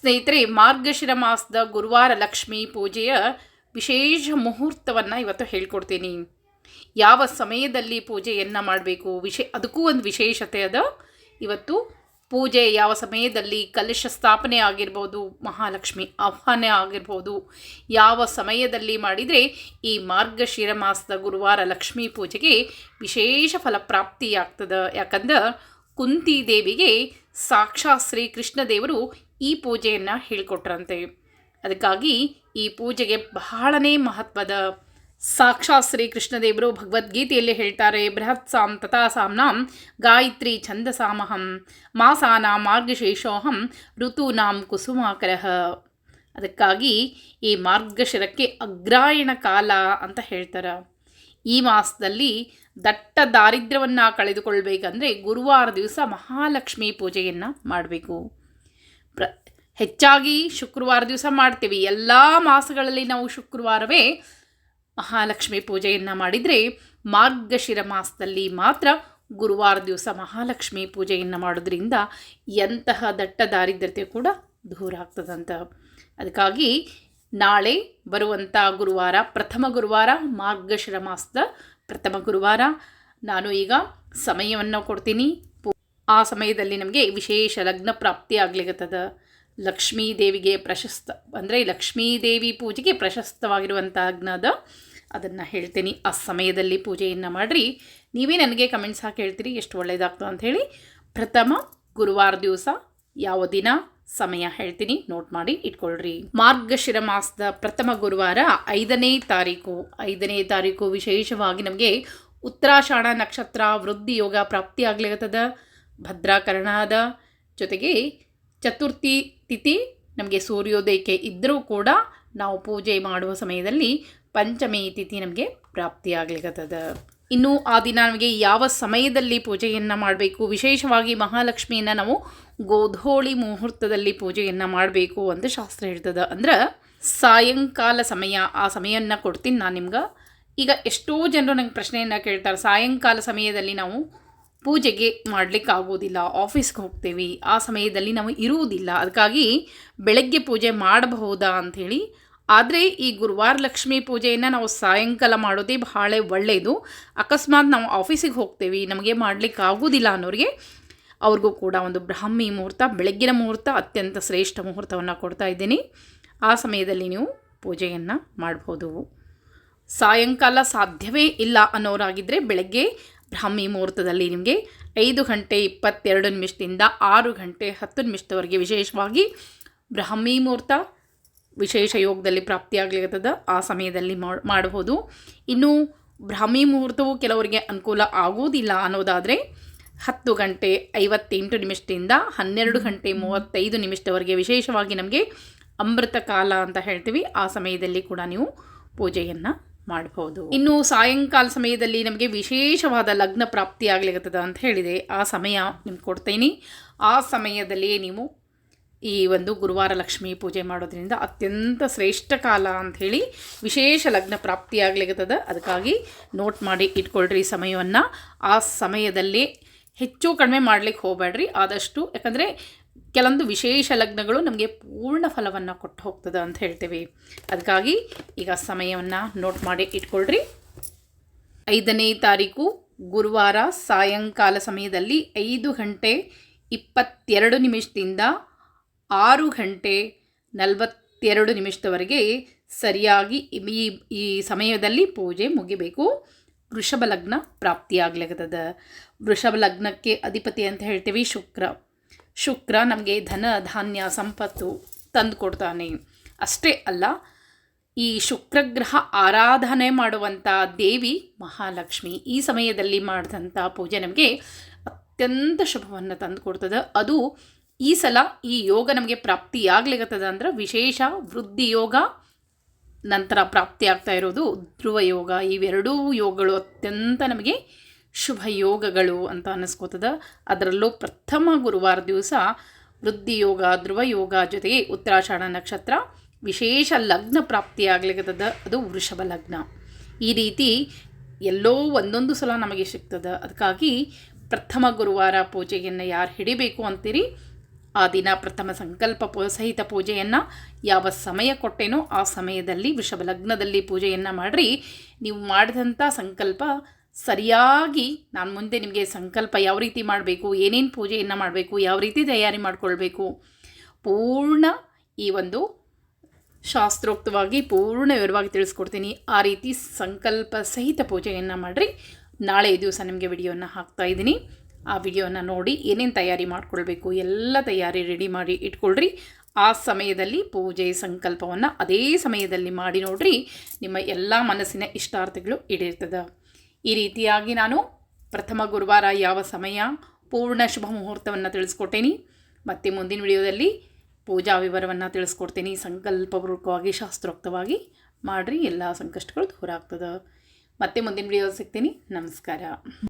ಸ್ನೇಹಿತರೆ, ಮಾರ್ಗಶಿರ ಮಾಸದ ಗುರುವಾರ ಲಕ್ಷ್ಮೀ ಪೂಜೆಯ ವಿಶೇಷ ಮುಹೂರ್ತವನ್ನು ಇವತ್ತು ಹೇಳ್ಕೊಡ್ತೀನಿ. ಯಾವ ಸಮಯದಲ್ಲಿ ಪೂಜೆಯನ್ನು ಮಾಡಬೇಕು? ವಿಶೇ, ಅದಕ್ಕೂ ಒಂದು ವಿಶೇಷತೆ ಅದ. ಇವತ್ತು ಪೂಜೆ ಯಾವ ಸಮಯದಲ್ಲಿ ಕಲಶ ಸ್ಥಾಪನೆ ಆಗಿರ್ಬೋದು, ಮಹಾಲಕ್ಷ್ಮಿ ಆಹ್ವಾನ ಆಗಿರ್ಬೋದು, ಯಾವ ಸಮಯದಲ್ಲಿ ಮಾಡಿದರೆ ಈ ಮಾರ್ಗಶಿರ ಮಾಸದ ಗುರುವಾರ ಲಕ್ಷ್ಮೀ ಪೂಜೆಗೆ ವಿಶೇಷ ಫಲಪ್ರಾಪ್ತಿಯಾಗ್ತದೆ? ಯಾಕಂದ್ರೆ ಕುಂತಿ ದೇವಿಗೆ ಸಾಕ್ಷಾತ್ ಶ್ರೀ ಕೃಷ್ಣ ದೇವರು ಈ ಪೂಜೆಯನ್ನು ಹೇಳಿಕೊಟ್ರಂತೆ. ಅದಕ್ಕಾಗಿ ಈ ಪೂಜೆಗೆ ಬಹಳನೇ ಮಹತ್ವದ ಸಾಕ್ಷಾತ್ ಶ್ರೀ ಕೃಷ್ಣದೇವರು ಭಗವದ್ಗೀತೆಯಲ್ಲಿ ಹೇಳ್ತಾರೆ, ಬೃಹತ್ ಸಾಂ ತಥಾ ಸಾಂನಾಂ ಗಾಯತ್ರಿ ಛಂದಸಾಮಹಂ ಮಾಸಾನ ಮಾರ್ಗಶೇಷೋಹಂ ಋತೂನಾಂ ಕುಸುಮಾಕರಃ. ಅದಕ್ಕಾಗಿ ಈ ಮಾರ್ಗಶಿರಕ್ಕೆ ಅಗ್ರಾಯಣ ಕಾಲ ಅಂತ ಹೇಳ್ತಾರೆ. ಈ ಮಾಸದಲ್ಲಿ ದಟ್ಟ ದಾರಿದ್ರ್ಯವನ್ನು ಕಳೆದುಕೊಳ್ಬೇಕಂದ್ರೆ ಗುರುವಾರ ದಿವಸ ಮಹಾಲಕ್ಷ್ಮಿ ಪೂಜೆಯನ್ನು ಮಾಡಬೇಕು. ಪ್ರ ಹೆಚ್ಚಾಗಿ ಶುಕ್ರವಾರ ದಿವಸ ಮಾಡ್ತೀವಿ. ಎಲ್ಲ ಮಾಸಗಳಲ್ಲಿ ನಾವು ಶುಕ್ರವಾರವೇ ಮಹಾಲಕ್ಷ್ಮಿ ಪೂಜೆಯನ್ನು ಮಾಡಿದರೆ ಮಾರ್ಗಶಿರ ಮಾಸದಲ್ಲಿ ಮಾತ್ರ ಗುರುವಾರ ದಿವಸ ಮಹಾಲಕ್ಷ್ಮಿ ಪೂಜೆಯನ್ನು ಮಾಡೋದ್ರಿಂದ ಎಂತಹ ದಟ್ಟ ದಾರಿದ್ರತೆ ಕೂಡ ದೂರ ಆಗ್ತದಂತ. ಅದಕ್ಕಾಗಿ ನಾಳೆ ಬರುವಂಥ ಗುರುವಾರ, ಪ್ರಥಮ ಗುರುವಾರ, ಮಾರ್ಗಶಿರ ಮಾಸದ ಪ್ರಥಮ ಗುರುವಾರ ನಾನು ಈಗ ಸಮಯವನ್ನು ಕೊಡ್ತೀನಿ. ಆ ಸಮಯದಲ್ಲಿ ನಮಗೆ ವಿಶೇಷ ಲಗ್ನ ಪ್ರಾಪ್ತಿ ಆಗ್ಲಿಕತ್ತದ. ಲಕ್ಷ್ಮೀ ದೇವಿಗೆ ಪ್ರಶಸ್ತ, ಅಂದರೆ ಲಕ್ಷ್ಮೀ ದೇವಿ ಪೂಜೆಗೆ ಪ್ರಶಸ್ತವಾಗಿರುವಂಥ ಲಗ್ನದ ಅದನ್ನು ಹೇಳ್ತೀನಿ. ಆ ಸಮಯದಲ್ಲಿ ಪೂಜೆಯನ್ನು ಮಾಡಿರಿ. ನೀವೇ ನನಗೆ ಕಮೆಂಟ್ಸ್ ಹಾಕಿ ಹೇಳ್ತೀರಿ, ಎಷ್ಟು ಒಳ್ಳೆಯದಾಗ್ತದೆ ಅಂಥೇಳಿ ಪ್ರಥಮ ಗುರುವಾರ ದಿವಸ ಯಾವ ದಿನ? ಸಮಯ ಹೇಳ್ತೀನಿ. ನೋಟ್ ಮಾಡಿ ಇಟ್ಕೊಳ್ರಿ. ಮಾರ್ಗಶಿರ ಮಾಸದ ಪ್ರಥಮ ಗುರುವಾರ ಐದನೇ ತಾರೀಕು. ಐದನೇ ತಾರೀಕು ವಿಶೇಷವಾಗಿ ನಮಗೆ ಉತ್ತರಾಷಾಢ ನಕ್ಷತ್ರ ವೃದ್ಧಿ ಯೋಗ ಪ್ರಾಪ್ತಿ ಆಗ್ಲಿಕತ್ತದ. ಭದ್ರಾಕರಣದ ಜೊತೆಗೆ ಚತುರ್ಥಿ ತಿಥಿ ನಮಗೆ ಸೂರ್ಯೋದಯಕ್ಕೆ ಇದ್ದರೂ ಕೂಡ ನಾವು ಪೂಜೆ ಮಾಡುವ ಸಮಯದಲ್ಲಿ ಪಂಚಮಿ ತಿಥಿ ನಮಗೆ ಪ್ರಾಪ್ತಿಯಾಗ್ಲಿಕತ್ತದ. ಇನ್ನು ಆ ದಿನ ನಮಗೆ ಯಾವ ಸಮಯದಲ್ಲಿ ಪೂಜೆಯನ್ನು ಮಾಡಬೇಕು, ವಿಶೇಷವಾಗಿ ಮಹಾಲಕ್ಷ್ಮಿಯನ್ನು ನಾವು ಗೋಧೋಳಿ ಮುಹೂರ್ತದಲ್ಲಿ ಪೂಜೆಯನ್ನು ಮಾಡಬೇಕು ಅಂತ ಶಾಸ್ತ್ರ ಹೇಳ್ತದೆ. ಅಂದ್ರೆ ಸಾಯಂಕಾಲ ಸಮಯ, ಆ ಸಮಯವನ್ನು ಕೊಡ್ತೀನಿ ನಾನು ನಿಮ್ಗೆ. ಈಗ ಎಷ್ಟೋ ಜನರು ನಂಗೆ ಪ್ರಶ್ನೆಯನ್ನು ಕೇಳ್ತಾರೆ, ಸಾಯಂಕಾಲ ಸಮಯದಲ್ಲಿ ನಾವು ಪೂಜೆಗೆ ಮಾಡಲಿಕ್ಕೆ ಆಗೋದಿಲ್ಲ ಆಫೀಸ್ಗೆ ಹೋಗ್ತೇವೆ, ಆ ಸಮಯದಲ್ಲಿ ನಾವು ಇರುವುದಿಲ್ಲ. ಅದಕ್ಕಾಗಿ ಬೆಳಗ್ಗೆ ಪೂಜೆ ಮಾಡಬಹುದಾ ಅಂಥೇಳಿ, ಆದರೆ ಈ ಗುರುವಾರ ಲಕ್ಷ್ಮೀ ಪೂಜೆಯನ್ನು ನಾವು ಸಾಯಂಕಾಲ ಮಾಡೋದೇ ಬಹಳ ಒಳ್ಳೆಯದು ಅಕಸ್ಮಾತ್ ನಾವು ಆಫೀಸಿಗೆ ಹೋಗ್ತೇವೆ, ನಮಗೆ ಮಾಡಲಿಕ್ಕೆ ಆಗೋದಿಲ್ಲ ಅನ್ನೋರಿಗೆ ಅವ್ರಿಗೂ ಕೂಡ ಒಂದು ಬ್ರಾಹ್ಮಿ ಮುಹೂರ್ತ, ಬೆಳಗ್ಗಿನ ಮುಹೂರ್ತ ಅತ್ಯಂತ ಶ್ರೇಷ್ಠ ಮುಹೂರ್ತವನ್ನು ಕೊಡ್ತಾ ಇದ್ದೀನಿ. ಆ ಸಮಯದಲ್ಲಿ ನೀವು ಪೂಜೆಯನ್ನು ಮಾಡ್ಬೋದು. ಸಾಯಂಕಾಲ ಸಾಧ್ಯವೇ ಇಲ್ಲ ಅನ್ನೋರಾಗಿದ್ದರೆ ಬೆಳಗ್ಗೆ ಬ್ರಾಹ್ಮಿ ಮುಹೂರ್ತದಲ್ಲಿ ನಿಮಗೆ ಐದು ಗಂಟೆ ಇಪ್ಪತ್ತೆರಡು ನಿಮಿಷದಿಂದ ಆರು ಗಂಟೆ ಹತ್ತು ನಿಮಿಷದವರೆಗೆ ವಿಶೇಷವಾಗಿ ಬ್ರಾಹ್ಮಿ ಮುಹೂರ್ತ ವಿಶೇಷ ಯೋಗದಲ್ಲಿ ಪ್ರಾಪ್ತಿಯಾಗ್ಲಿರ್ತದ ಆ ಸಮಯದಲ್ಲಿ ಮಾಡ್- ಮಾಡಬಹುದು. ಇನ್ನು ಬ್ರಾಹ್ಮಿ ಮುಹೂರ್ತವು ಕೆಲವರಿಗೆ ಅನುಕೂಲ ಆಗುವುದಿಲ್ಲ ಅನ್ನೋದಾದರೆ ಹತ್ತು ಗಂಟೆ ಐವತ್ತೆಂಟು ನಿಮಿಷದಿಂದ ಹನ್ನೆರಡು ಗಂಟೆ ಮೂವತ್ತೈದು ನಿಮಿಷದವರೆಗೆ ವಿಶೇಷವಾಗಿ ನಮಗೆ ಅಮೃತ ಕಾಲ ಅಂತ ಹೇಳ್ತೀವಿ. ಆ ಸಮಯದಲ್ಲಿ ಕೂಡ ನೀವು ಪೂಜೆಯನ್ನು ಮಾಡಬಹುದು ಇನ್ನು ಸಾಯಂಕಾಲ ಸಮಯದಲ್ಲಿ ನಮಗೆ ವಿಶೇಷವಾದ ಲಗ್ನ ಪ್ರಾಪ್ತಿ ಆಗ್ಲಿಕತ್ತದ ಅಂತ ಹೇಳಿದೆ. ಆ ಸಮಯ ನಿಮ್ಗೆ ಕೊಡ್ತೀನಿ. ಆ ಸಮಯದಲ್ಲಿ ನೀವು ಈ ಒಂದು ಗುರುವಾರ ಲಕ್ಷ್ಮಿ ಪೂಜೆ ಮಾಡೋದ್ರಿಂದ ಅತ್ಯಂತ ಶ್ರೇಷ್ಠ ಕಾಲ ಅಂಥೇಳಿ ವಿಶೇಷ ಲಗ್ನ ಪ್ರಾಪ್ತಿಯಾಗ್ಲಿಕ್ಕತ್ತದ ಅದಕ್ಕಾಗಿ ನೋಟ್ ಮಾಡಿ ಇಟ್ಕೊಳ್ರಿ ಸಮಯವನ್ನು. ಆ ಸಮಯದಲ್ಲಿ ಹೆಚ್ಚು ಕಡಿಮೆ ಮಾಡಲಿಕ್ಕೆ ಹೋಗಬೇಡ್ರಿ. ಆದಷ್ಟು ಯಾಕಂದರೆ ಕೆಲವೊಂದು ವಿಶೇಷ ಲಗ್ನಗಳು ನಮಗೆ ಪೂರ್ಣ ಫಲವನ್ನು ಕೊಟ್ಟು ಹೋಗ್ತದೆ ಅಂತ ಹೇಳ್ತೇವೆ. ಅದಕ್ಕಾಗಿ ಈಗ ಸಮಯವನ್ನು ನೋಟ್ ಮಾಡಿ ಇಟ್ಕೊಳ್ರಿ. ಐದನೇ ತಾರೀಕು ಗುರುವಾರ ಸಾಯಂಕಾಲ ಸಮಯದಲ್ಲಿ ಐದು ಗಂಟೆ ಇಪ್ಪತ್ತೆರಡು ನಿಮಿಷದಿಂದ ಆರು ಗಂಟೆ ನಲವತ್ತೆರಡು ನಿಮಿಷದವರೆಗೆ ಸರಿಯಾಗಿ ಈ ಈ ಸಮಯದಲ್ಲಿ ಪೂಜೆ ಮುಗಿಬೇಕು. ವೃಷಭ ಲಗ್ನ ಪ್ರಾಪ್ತಿಯಾಗ್ಲಿಕ್ಕದ ವೃಷಭ ಲಗ್ನಕ್ಕೆ ಅಧಿಪತಿ ಅಂತ ಹೇಳ್ತೀವಿ ಶುಕ್ರ. ಶುಕ್ರ ನಮಗೆ ಧನ, ಧಾನ್ಯ, ಸಂಪತ್ತು ತಂದು ಕೊಡ್ತಾನೆ. ಅಷ್ಟೇ ಅಲ್ಲ, ಈ ಶುಕ್ರಗ್ರಹ ಆರಾಧನೆ ಮಾಡುವಂಥ ದೇವಿ ಮಹಾಲಕ್ಷ್ಮಿ ಈ ಸಮಯದಲ್ಲಿ ಮಾಡಿದಂಥ ಪೂಜೆ ನಮಗೆ ಅತ್ಯಂತ ಶುಭವನ್ನು ತಂದು ಕೊಡ್ತದೆ. ಅದು ಈ ಸಲ ಈ ಯೋಗ ನಮಗೆ ಪ್ರಾಪ್ತಿಯಾಗ್ಲಿಕತ್ತದ ಅಂದ್ರೆ ವಿಶೇಷ ವೃದ್ಧಿ ಯೋಗ, ನಂತರ ಪ್ರಾಪ್ತಿ ಆಗ್ತಾ ಇರೋದು ಧ್ರುವ ಯೋಗ. ಇವೆರಡೂ ಯೋಗಗಳು ಅತ್ಯಂತ ನಮಗೆ ಶುಭ ಯೋಗಗಳು ಅಂತ ಅನ್ನಿಸ್ಕೋತದ. ಅದರಲ್ಲೂ ಪ್ರಥಮ ಗುರುವಾರ ದಿವಸ ವೃದ್ಧಿ ಯೋಗ ಧ್ರುವ ಯೋಗ ಜೊತೆಗೆ ಉತ್ತರಾಷಾಢ ನಕ್ಷತ್ರ ವಿಶೇಷ ಲಗ್ನ ಪ್ರಾಪ್ತಿಯಾಗ್ಲಿಕ್ಕದ ಅದು ವೃಷಭ ಲಗ್ನ. ಈ ರೀತಿ ಎಲ್ಲೋ ಒಂದೊಂದು ಸಲ ನಮಗೆ ಸಿಗ್ತದೆ. ಅದಕ್ಕಾಗಿ ಪ್ರಥಮ ಗುರುವಾರ ಪೂಜೆಯನ್ನು ಯಾರು ಹಿಡಿಬೇಕು ಅಂತೀರಿ? ಆ ದಿನ ಪ್ರಥಮ ಸಂಕಲ್ಪ ಪೂ, ಸಹಿತ ಪೂಜೆಯನ್ನು ಯಾವ ಸಮಯ ಕೊಟ್ಟೇನೋ ಆ ಸಮಯದಲ್ಲಿ ವೃಷಭ ಲಗ್ನದಲ್ಲಿ ಪೂಜೆಯನ್ನು ಮಾಡಿರಿ. ನೀವು ಮಾಡಿದಂಥ ಸಂಕಲ್ಪ ಸರಿಯಾಗಿ ನಾನು ಮುಂದೆ ನಿಮಗೆ ಸಂಕಲ್ಪ ಯಾವ ರೀತಿ ಮಾಡಬೇಕು, ಏನೇನು ಪೂಜೆಯನ್ನು ಮಾಡಬೇಕು, ಯಾವ ರೀತಿ ತಯಾರಿ ಮಾಡಿಕೊಳ್ಬೇಕು, ಪೂರ್ಣ ಈ ಒಂದು ಶಾಸ್ತ್ರೋಕ್ತವಾಗಿ ಪೂರ್ಣ ವಿವರವಾಗಿ ತಿಳಿಸ್ಕೊಡ್ತೀನಿ. ಆ ರೀತಿ ಸಂಕಲ್ಪ ಸಹಿತ ಪೂಜೆಯನ್ನು ಮಾಡಿರಿ. ನಾಳೆ ದಿವಸ ನಿಮಗೆ ವಿಡಿಯೋನ ಹಾಕ್ತಾ ಇದ್ದೀನಿ. ಆ ವಿಡಿಯೋನ ನೋಡಿ ಏನೇನು ತಯಾರಿ ಮಾಡಿಕೊಳ್ಬೇಕು, ಎಲ್ಲ ತಯಾರಿ ರೆಡಿ ಮಾಡಿ ಇಟ್ಕೊಳ್ರಿ. ಆ ಸಮಯದಲ್ಲಿ ಪೂಜೆ ಸಂಕಲ್ಪವನ್ನು ಅದೇ ಸಮಯದಲ್ಲಿ ಮಾಡಿ ನೋಡ್ರಿ. ನಿಮ್ಮ ಎಲ್ಲ ಮನಸ್ಸಿನ ಇಷ್ಟಾರ್ಥಗಳು ಈಡೇರ್ತದೆ. ಈ ರೀತಿಯಾಗಿ ನಾನು ಪ್ರಥಮ ಗುರುವಾರ ಯಾವ ಸಮಯ ಪೂರ್ಣ ಶುಭ ಮುಹೂರ್ತವನ್ನು ತಿಳಿಸ್ಕೊಟ್ಟೇನಿ. ಮತ್ತು ಮುಂದಿನ ವಿಡಿಯೋದಲ್ಲಿ ಪೂಜಾ ವಿವರವನ್ನು ತಿಳಿಸ್ಕೊಡ್ತೀನಿ. ಸಂಕಲ್ಪಪೂರ್ವಕವಾಗಿ, ಶಾಸ್ತ್ರೋಕ್ತವಾಗಿ ಮಾಡಿರಿ. ಎಲ್ಲ ಸಂಕಷ್ಟಗಳು ದೂರ ಆಗ್ತದೆ. ಮತ್ತೆ ಮುಂದಿನ ವಿಡಿಯೋ ಸಿಗ್ತೀನಿ. ನಮಸ್ಕಾರ.